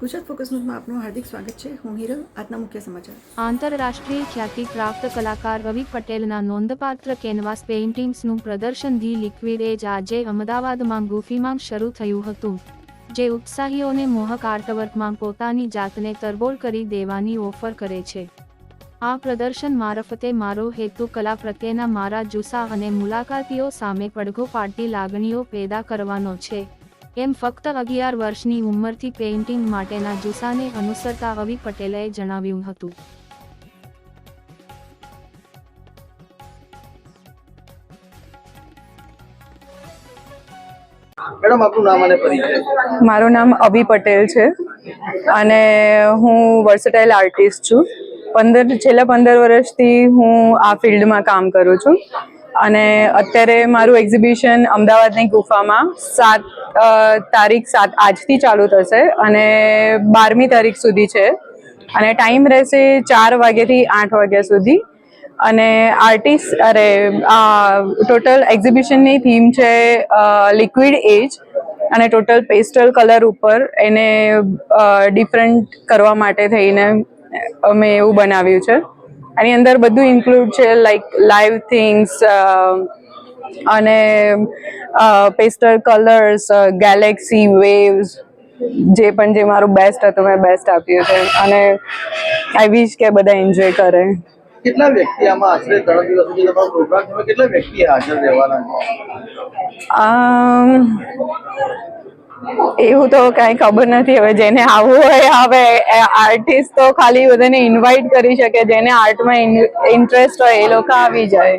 Gujarat focus ન્યૂઝમાં આપનું હાર્દિક સ્વાગત છે. હું હિરલ, આજના મુખ્ય સમાચાર. આંતરરાષ્ટ્રીય ખ્યાતિ પ્રાપ્ત કલાકાર રવિ પટેલના નોંધપાત્ર કેનવાસ પેઇન્ટિંગ્સનું પ્રદર્શન ધી લિક્વિડ એજ આજે અમદાવાદમાં ગુફીમાં શરૂ થયું હતું, જે ઉત્સાહીઓને મોહક આર્ટવર્કમાં પોતાની જાતને તરબોળ કરી દેવાની ઓફર કરે છે. આ પ્રદર્શન મારફતે મારો હેતુ કલા પ્રત્યેના મારા જુસ્સા અને મુલાકાતીઓ સામે પડઘો પાડતી લાગણીઓ પેદા કરવાનો છે. એમ ફક્ત અગિયાર વર્ષની ઉંમરથી પેઇન્ટિંગ માટેના જુસ્સાને અનુસરતા રવિ પટેલે જણાવ્યું હતું. મેડમ આપનું નામ અને પરિચય? મારું નામ અભી પટેલ છે અને હું વર્સટાઇલ આર્ટિસ્ટ છું. પંદર છેલ્લા પંદર વર્ષથી હું આ ફિલ્ડમાં કામ કરું છું. અને અત્યારે મારું એક્ઝિબિશન અમદાવાદની ગુફામાં સાત તારીખ સાત, આજથી ચાલુ થશે અને બારમી તારીખ સુધી છે. અને ટાઈમ રહેશે ચાર વાગ્યાથી આઠ વાગ્યા સુધી. અને આર્ટિસ્ટ અરે ટોટલ એક્ઝિબિશનની થીમ છે લિક્વિડ એજ અને ટોટલ પેસ્ટલ કલર ઉપર એને ડિફરન્ટ કરવા માટે થઈને અમે એવું બનાવ્યું છે. આની અંદર બધું ઇન્ક્લુડ છે લાઈક લાઈવ થિંગ્સ અને પેસ્ટલ કલર્સ ગેલેક્સી વેવ્સ જે પણ જે મારું બેસ્ટ હતું મેં બેસ્ટ આપ્યું છે. અને આઈ વિશ કે બધા એન્જોય કરે. કેટલા વ્યક્તિ આમાં આશરે ત્રણ દિવસ સુધી તમારો પ્રોગ્રામ છે? કેટલા વ્યક્તિ હાજર રહેવાના છે? એવું તો કાંઈ ખબર નથી. હવે જેને આવવું હોય આવે આર્ટિસ્ટ તો ખાલી બધાને ઇન્વાઇટ કરી શકે. જેને આર્ટમાં ઇન્ટરેસ્ટ હોય, એ લોકો આવી જાય.